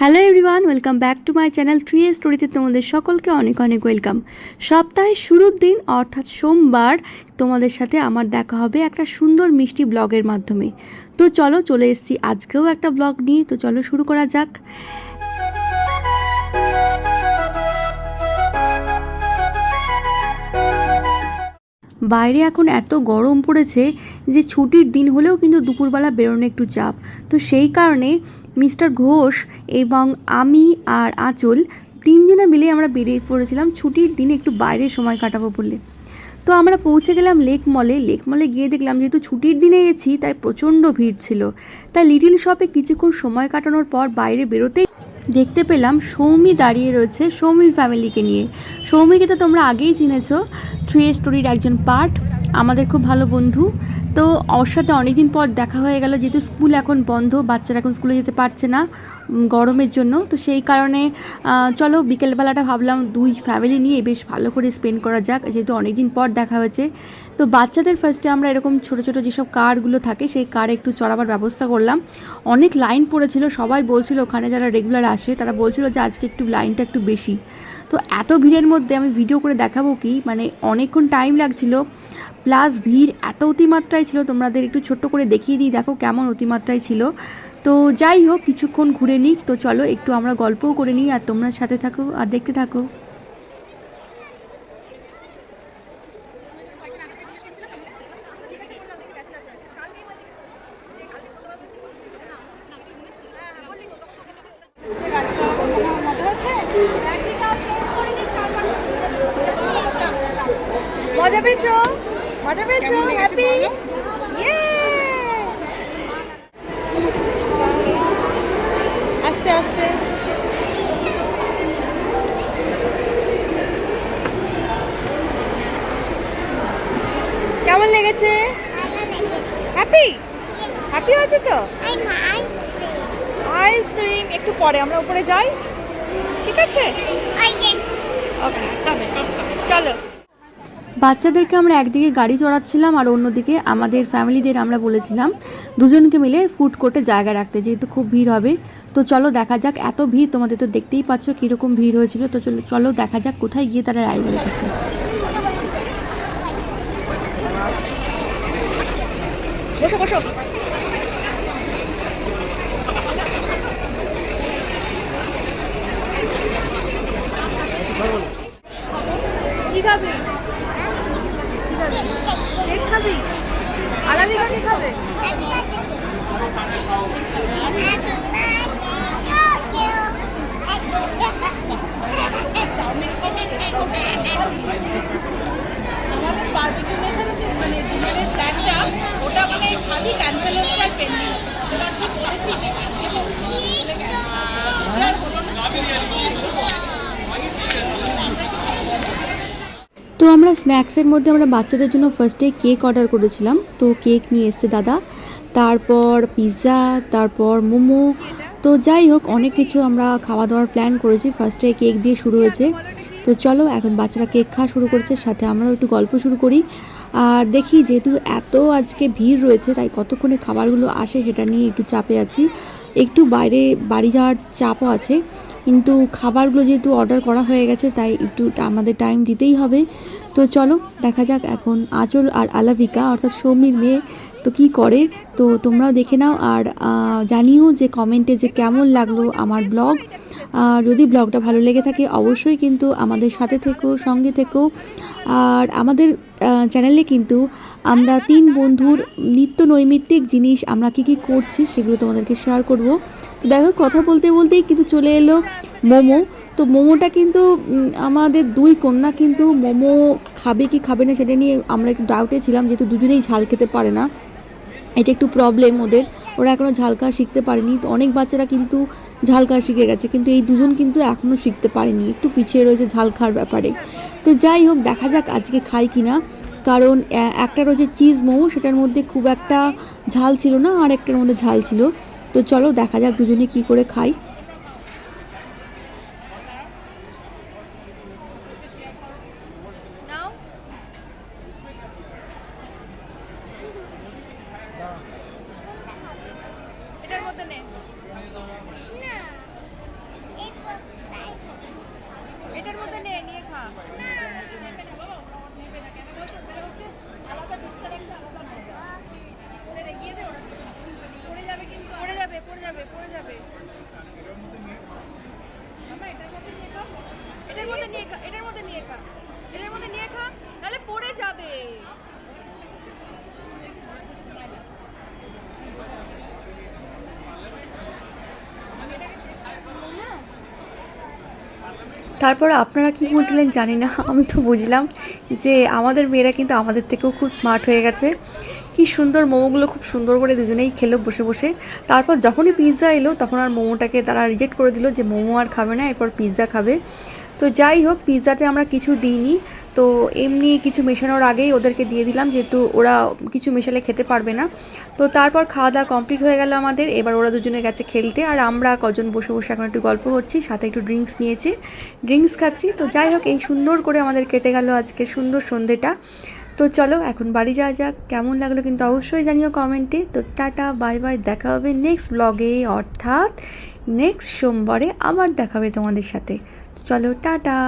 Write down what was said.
Hello everyone welcome back to my channel three এ স্টোরিতে তোমাদের সকলকে অনেক অনেক ওয়েলকাম সপ্তাহের শুরুর দিন, অর্থাৎ সোমবার, তোমাদের সাথে আমার দেখা হবে একটা সুন্দর মিষ্টি ব্লগের মাধ্যমে। তো চলো, চলে এসেছি আজকেও একটা ব্লগ নিয়ে, তো চলো শুরু করা যাক। বাইরে এখন এত গরম পড়েছে যে ছুটির দিন হলেও কিন্তু দুপুরবেলা বেরোনো একটু চাপ। তো সেই কারণে মিস্টার ঘোষ এবং আমি আর আঁচল তিনজনে মিলে আমরা বেরিয়ে পড়েছিলাম। ছুটির দিনে একটু বাইরে সময় কাটাবো বলে তো আমরা পৌঁছে গেলাম লেক মলে। লেক মলে গিয়ে দেখলাম যেহেতু ছুটির দিনে গেছি, তাই প্রচণ্ড ভিড় ছিল। তাই লিটিল শপে কিছুক্ষণ সময় কাটানোর পর বাইরে বেরোতেই দেখতে পেলাম সৌমি দাঁড়িয়ে রয়েছে সৌমির ফ্যামিলিকে নিয়ে। সৌমিকে তো তোমরা আগেই চিনেছো। থ্রি স্টোরির একজন পার্ট। আমাদের খুব ভালো বন্ধু। তো ওর সাথে অনেকদিন পর দেখা হয়ে গেল, যেহেতু স্কুল এখন বন্ধ, বাচ্চারা এখন স্কুলে যেতে পারছে না গরমের জন্য। তো সেই কারণে চলো বিকেলবেলাটা ভাবলাম দুই ফ্যামিলি নিয়ে বেশ ভালো করে স্পেন্ড করা যাক, যেহেতু অনেকদিন পর দেখা হয়েছে। তো বাচ্চাদের ফার্স্টে আমরা এরকম ছোটো ছোটো যেসব কারগুলো থাকে, সেই কারে একটু চড়াবার ব্যবস্থা করলাম। অনেক লাইন পড়েছিল, সবাই বলছিল, ওখানে যারা রেগুলার আসে, তারা বলছিল যে আজকে একটু লাইনটা একটু বেশি। তো এত ভিড়ের মধ্যে আমি ভিডিও করে দেখাবো কি? মানে অনেকক্ষণ টাইম লাগছিল প্লাস ভিড় এত অতিমাত্রায় ছিল, তোমাদের একটু ছোট্ট করে দেখিয়ে দিই, দেখো কেমন অতিমাত্রায় ছিল। তো যাই হোক, কিছুক্ষণ ঘুরে নিই তো চলো একটু আমরা গল্পও করে নিই, আর তোমরা সাথে থাকো আর দেখতে থাকো। মজা পেয়েছ? মজা পেয়েছ? হ্যাপি আস্তে আস্তে। কেমন লেগেছে? হ্যাপি হ্যাপি আছে তো? আইসক্রিম একটু পরে আমরা উপরে যাই। ঠিক আছে? ওকে চলো। বাচ্চাদেরকে আমরা একদিকে গাড়ি চড়াচ্ছিলাম আর অন্যদিকে আমাদের ফ্যামিলিদের আমরা বলেছিলাম দুজনকে মিলে ফুড কোর্টে জায়গা রাখতে যেহেতু খুব ভিড় হবে। তো চলো দেখা যাক এত ভিড় তোমাদের তো দেখতেই পাচ্ছ কীরকম ভিড় হয়েছিল। তো চলো চলো দেখা যাক কোথায় গিয়ে তারা বসো বসো। কি খাবি কি খাবি? কেক খাবি আলামিকা কি খাবে আমাদের বারবিকিউ নেশনের যে মানে ডিনারের প্ল্যানটা ওটা মানে খালি ক্যান্সেল হচ্ছে আর পেন্ডিং এবার যে বলেছি যে আজকে সব চলে গেছে। আর হলো না। তো আমরা স্ন্যাক্সের মধ্যে আমরা বাচ্চাদের জন্য ফার্স্টে কেক অর্ডার করেছিলাম। তো কেক নিয়ে এসছে দাদা। তারপর পিৎজা তারপর মোমো। তো যাই হোক, অনেক কিছু আমরা খাওয়া দাওয়ার প্ল্যান করেছি ফার্স্টে কেক দিয়ে শুরু হয়েছে। তো চলো, এখন বাচ্চারা কেক খাওয়া শুরু করেছে। সাথে আমরাও একটু গল্প শুরু করি। আর দেখি, যেহেতু এত আজকে ভিড় রয়েছে, তাই কতক্ষণে খাবারগুলো আসে সেটা নিয়ে একটু চাপে আছি। একটু বাইরে, বাড়ি যাওয়ার চাপও আছে। কিন্তু খাবারগুলো যেহেতু অর্ডার করা হয়ে গেছে, তাই একটু আমাদের টাইম দিতেই হবে। তো চলো, দেখা যাক এখন আচল আর আলাভিকা, অর্থাৎ সৌমির মেয়ে, তো কি করে? তো তোমরাও দেখে নাও। আর জানিও যে কমেন্টে যে কেমন লাগল আমার ব্লগ আর যদি ব্লগটা ভালো লেগে থাকে, অবশ্যই কিন্তু আমাদের সাথে থেকো, সঙ্গে থেকো। আর আমাদের চ্যানেলে কিন্তু আমরা তিন বন্ধুর নিত্য নৈমিত্তিক জিনিস আমরা কী কী করছি সেগুলো তোমাদেরকে শেয়ার করব। তো দেখো কথা বলতে বলতেই কিন্তু চলে এলো মোমো। তো মোমোটা কিন্তু আমাদের দুই কন্যা কিন্তু মোমো খাবে কি খাবে না সেটা নিয়ে আমরা একটু ডাউটে ছিলাম, যেহেতু দুজনেই ঝাল খেতে পারে না। এটা একটু প্রবলেম ওদের। ওরা এখনও ঝাল খাওয়া শিখতে পারেনি। তো অনেক বাচ্চারা কিন্তু ঝালকা শিখে গেছে, কিন্তু এই দুজন কিন্তু এখনও শিখতে পারেনি। একটু পিছিয়ে রয়েছে ঝাল খাওয়ার ব্যাপারে। তো যাই হোক, দেখা যাক আজকে খাই কি না কারণ একটা রয়েছে চিজ মোমো, সেটার মধ্যে খুব একটা ঝাল ছিল না, আর একটার মধ্যে ঝাল ছিল। তো চলো দেখা যাক দুজনে কি করে খাই যাবে? এটার মধ্যে নিয়ে খা। এটার মধ্যে নিয়ে খা নাহলে পড়ে যাবে। তারপর আপনারা কি বুঝলেন জানি না, আমি তো বুঝলাম যে আমাদের মেয়েরা কিন্তু আমাদের থেকেও খুব স্মার্ট হয়ে গেছে। কি সুন্দর মোমোগুলো খুব সুন্দর করে দুজনেই খেলো বসে বসে। তারপর যখনই পিৎজা এলো, তখন আর মোমোটাকে তারা রিজেক্ট করে দিল যে মোমো আর খাবে না, এরপর পিৎজা খাবে। তো যাই হোক পিৎজাতে আমরা কিছু দিইনি। তো এমনি কিছু মেশানোর আগেই ওদেরকে দিয়ে দিলাম, যেহেতু ওরা কিছু মেশালে খেতে পারবে না। তো তারপর খাওয়া দাওয়া কমপ্লিট হয়ে গেল আমাদের। এবার ওরা দুজনে গেছে খেলতে। আর আমরা কজন বসে বসে এখন একটু গল্প করছি, সাথে একটু ড্রিঙ্কস নিয়েছি। ড্রিঙ্কস খাচ্ছি। তো যাই হোক, এই সুন্দর করে আমাদের কেটে গেল আজকে সুন্দর সন্ধেটা। তো চলো এখন বাড়ি যাওয়া যাক। কেমন লাগল কিন্তু অবশ্যই জানিও কমেন্টে তো টাটা বাই বাই দেখা হবে নেক্সট ব্লগে অর্থাৎ নেক্সট সোমবারে আবার দেখা হবে তোমাদের সাথে। চলো, টাটা।